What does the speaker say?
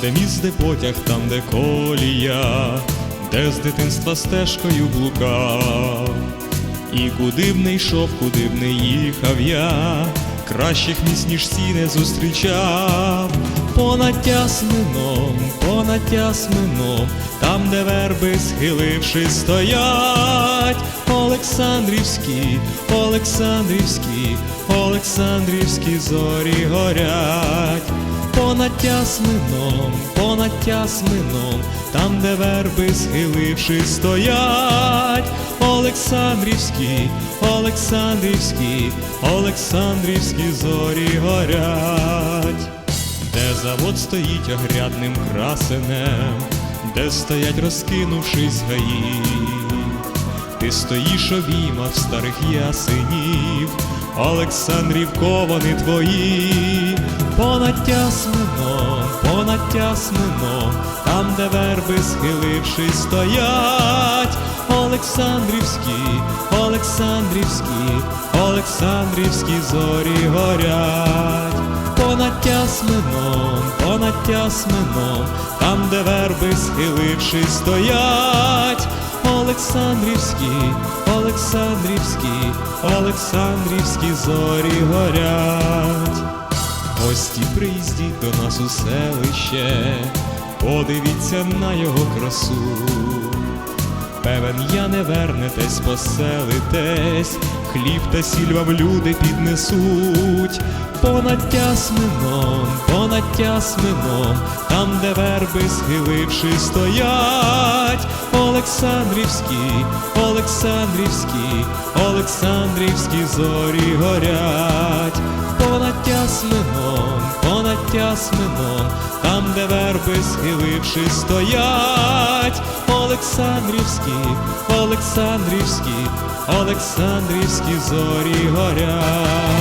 де міст, де потяг, там, де колія, де з дитинства стежкою блукав. І куди б не йшов, куди б не їхав я, кращих місць, ніж сі не зустрічав. Понад тясмином, понад тясмином, там, де верби схиливши стоять, Олександрівські, Олександрівські, Олександрівські зорі горять. Тясмином, понад тясмином, там, де верби схиливши стоять, Олександрівські, Олександрівські, Олександрівські зорі горять, де завод стоїть огрядним красенем, де стоять, розкинувшись гаї. Ти стоїш обіймах старих ясенів, Олександрів ковани твої, понад тясмином, понад тясмином, там, де верби схиливши стоять, Олександрівські, Олександрівські, Олександрівські зорі горять, понад тясмином, понад тясмином, там, де верби схиливши стоять. Олександрівські, Олександрівські, Олександрівські зорі горять. Гості приїздіть до нас у селище, подивіться на його красу. Певен, я не вернетесь, поселитесь, хліб та сіль вам люди піднесуть. Понад тясмином, понад тясмином, там, де верби схиливши стоять, Олександрівські, Олександрівські, Олександрівські зорі горять, де верби схиливши стоять, Олександрівські, Олександрівські, Олександрівські зорі горять.